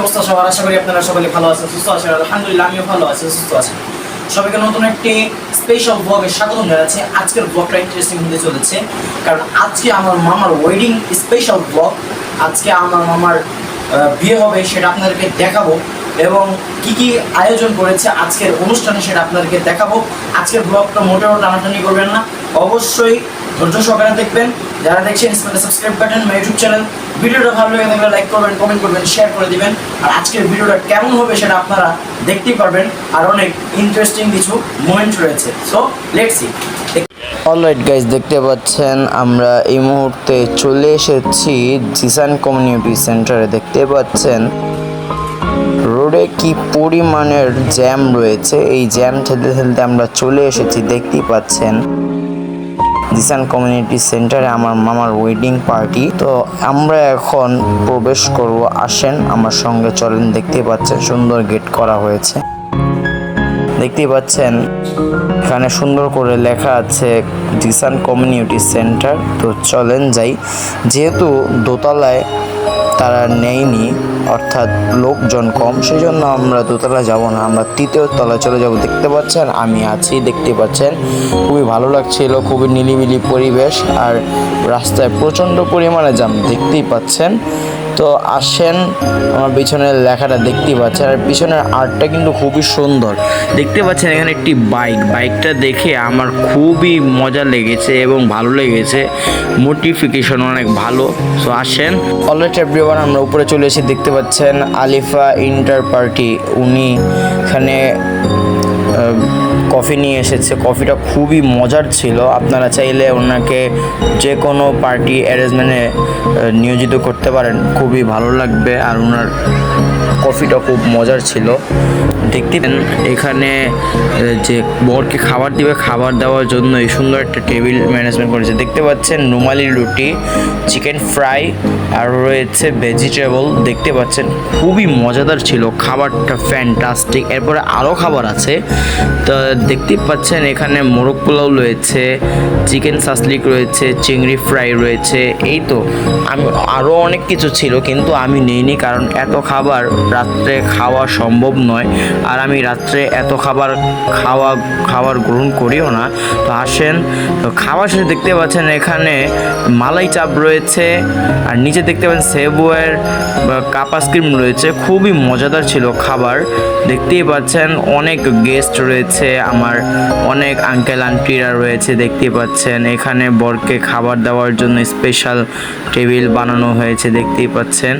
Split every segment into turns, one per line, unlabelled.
আর আশা করি আপনারা সকলে ভালো আছেন, সুস্থ আছেন, আলহামদুলিল্লাহ, আমিও ভালো আছি, সুস্থ আছি। সবাইকে নতুন একটি স্পেশাল ব্লগে স্বাগত জানাচ্ছি। আজকের ব্লগটা ইন্টারেস্টিং হতে চলেছে, কারণ আজকে আমার মামার ওয়েডিং স্পেশাল ব্লগ আজকে আমার মামার বিয়ে হবে সেটা আপনাদেরকে দেখাবো এবং কি কি আয়োজন করেছে আজকের অনুষ্ঠানে সেটা আপনাদেরকে দেখাবো। আজকের ব্লগটা মোটেও টানাটানি করবেন না, অবশ্যই ধৈর্য সহকারে দেখবেন। যারা দেখছেন subscribe button my YouTube channel ভিডিওটা ভালো লেগে থাকলে লাইক করবেন কমেন্ট করবেন শেয়ার করে দিবেন। আর আজকের ভিডিওটা কেমন হবে সেটা আপনারা দেখতেই পারবেন। আর অনেক ইন্টারেস্টিং কিছু মোমেন্ট রয়েছে। So let's see
alright guys দেখতে পাচ্ছেন, আমরা এই মুহূর্তে চলে এসেছি জিসান কমিউনিটি সেন্টারে দেখতে পাচ্ছেন, রোডে কি পরিমাণের জ্যাম রয়েছে। এই জ্যাম ঠেলতে ঠেলতে আমরা চলে এসেছি, দেখতেই পাচ্ছেন। জিসান কমিউনিটি সেন্টারে আমার মামার ওয়েডিং পার্টি তো আমরা এখন প্রবেশ করব, আসেন, আমার সঙ্গে চলেন দেখতে পাচ্ছেন, সুন্দর গেট করা হয়েছে। দেখতেই পাচ্ছেন, এখানে সুন্দর করে লেখা আছে জিসান কমিউনিটি সেন্টার তো চলেন যাই। যেহেতু দোতলায় তারা নেয়নি, অর্থাৎ লোকজন কম সেই জন্য আমরা দোতলা যাব না। আমরা তৃতীয় তলায় চলে যাব। দেখতে পাচ্ছেন, আমি আছি, দেখতে পাচ্ছেন। খুবই ভালো লাগছিল, খুবই নিলিবিলি পরিবেশ, আর রাস্তায় প্রচণ্ড পরিমাণে জাম, দেখতেই পাচ্ছেন। তো আসেন, আমার পিছনের লেখাটা দেখতে পাচ্ছেন। আর পিছনের আর্টটা কিন্তু খুবই সুন্দর। দেখতে পাচ্ছেন এখানে একটি বাইক। বাইকটা দেখে আমার খুবই মজা লেগেছে এবং ভালো লেগেছে। মোটিফিকেশন অনেক ভালো। সো আসেন। অলরেডি এভরিওয়ান আমরা উপরে চলে এসে দেখতে পাচ্ছেন আলিফা ইন্টার পার্টি। উনি এখানে কফি নিয়ে এসেছে। কফিটা খুবই মজার ছিল। আপনারা চাইলে ওনাকে যে কোনো পার্টি অ্যারেঞ্জমেন্টে নিয়োজিত করতে পারেন। খুবই ভালো লাগবে। আর ওনার কফিটা খুব মজার ছিল। দেখতে এখানে যে বরকে খাবার দিবে, খাবার দেওয়ার জন্য এই সুন্দর একটা টেবিল ম্যানেজমেন্ট করেছে। দেখতে পাচ্ছেন রুমালি রুটি, চিকেন ফ্রাই, আর রয়েছে ভেজিটেবল। দেখতে পাচ্ছেন খুবই মজাদার ছিল। খাবারটা ফ্যান্টাস্টিক। এরপরে আরও খাবার আছে। তো দেখতে পাচ্ছেন এখানে মোরগ পোলাও রয়েছে, চিকেন সাসলিক রয়েছে, চিংড়ি ফ্রাই রয়েছে। এই তো, আমি আরও অনেক কিছু ছিল, কিন্তু আমি নেইনি, কারণ এত খাবার রাত্রে খাওয়া সম্ভব নয়। আর আমি রাত্রে এত খাবার খাওয়া, খাবার গ্রহণ করিও না। তো আসেন, তো খাওয়া শেষে দেখতে পাচ্ছেন এখানে মালাই চাপ রয়েছে, আর নিচে দেখতে পাচ্ছেন সেবুয়ের কাপ আইসক্রিম রয়েছে। খুবই মজাদার ছিল খাবার। দেখতেই পাচ্ছেন অনেক গেস্ট রয়েছে, আমার অনেক আঙ্কেল, আন্টিরা রয়েছে, দেখতেই পাচ্ছেন। এখানে বরকে খাবার দেওয়ার জন্য স্পেশাল টেবিল বানানো হয়েছে, দেখতেই পাচ্ছেন।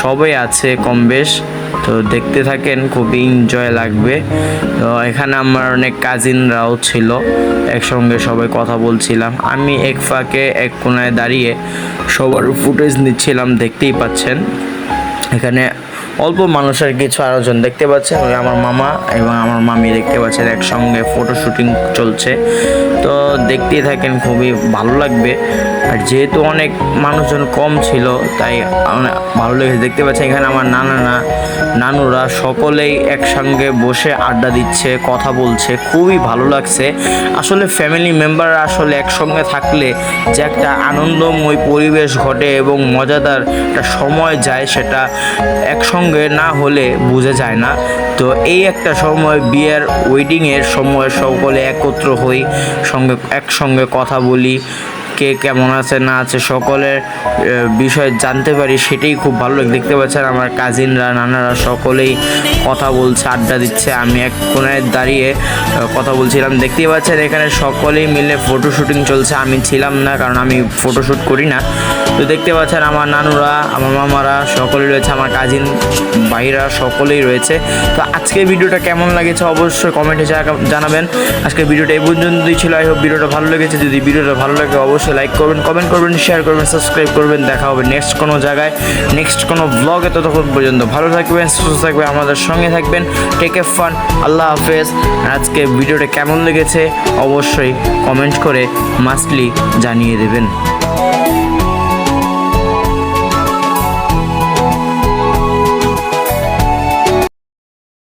সবাই আছে কম বেশ। তো দেখতে থাকেন, খুবই এনজয় লাগবে। তো এখানে আমার অনেক কাজিনরাও ছিল, একসঙ্গে সবাই কথা বলছিলাম। আমি এক ফাঁকে, এক কোনায় দাঁড়িয়ে সবার ফুটেজ নিচ্ছিলাম, দেখতেই পাচ্ছেন। এখানে অল্প মানুষের কিছু আয়োজন দেখতে পাচ্ছেন, ওই আমার মামা এবং আমার মামি দেখতে পাচ্ছেন, একসঙ্গে ফটো শুটিং চলছে। তো দেখতেই থাকেন, খুবই ভালো লাগবে। আর যেহেতু অনেক মানুষজন কম ছিল, তাই ভালো লেগেছে। দেখতে পাচ্ছেন এখানে আমার নানারা নানুরা সকলেই একসঙ্গে বসে আড্ডা দিচ্ছে, কথা বলছে, খুবই ভালো লাগছে। আসলে ফ্যামিলি মেম্বাররা আসলে একসঙ্গে থাকলে যে একটা আনন্দময় পরিবেশ ঘটে এবং মজাদার একটা সময় যায় সেটা একসঙ্গে না হলে বোঝা যায় না। তো এই একটা সময় বিয়ের ওয়েডিংয়ের সময় সকলে একত্র হই, সঙ্গে, একসঙ্গে কথা বলি কে কেমন আছে, না আছে, সকলের বিষয় জানতে পারি, সেটাই খুব ভালো লাগে। দেখতে পাচ্ছেন আমার কাজিনরা, নানারা সকলেই কথা বলছে, আড্ডা দিচ্ছে। আমি এক কোনায় দাঁড়িয়ে কথা বলছিলাম। দেখতেই পাচ্ছেন এখানে সকলেই মিলে ফটো শুটিং চলছে। আমি ছিলাম না, কারণ আমি ফটো শ্যুট করি না। তো দেখতে পাচ্ছেন আমার নানুরা, আমার মামারা সকলেই রয়েছে, আমার কাজিন ভাইরা সকলেই রয়েছে। তো আজকের ভিডিওটা কেমন লাগেছে অবশ্যই কমেন্টে জানাবেন। আজকের ভিডিওটা এই পর্যন্তই ছিল। আই হোপ ভিডিওটা ভালো লেগেছে। যদি ভিডিওটা ভালো লাগে, অবশ্যই লাইক করবেন কমেন্ট করবেন শেয়ার করবেন সাবস্ক্রাইব করবেন। দেখা হবে নেক্সট কোনো জায়গায় নেক্সট কোনো ব্লগে ততক্ষণ পর্যন্ত। ভালো থাকবেন, সুস্থ থাকবেন, আমাদের সঙ্গে থাকবেন। টেক এ ফান আল্লাহ হাফেজ। আজকে ভিডিওটা কেমন লেগেছে? অবশ্যই কমেন্ট করে মাস্টলি জানিয়ে দেবেন।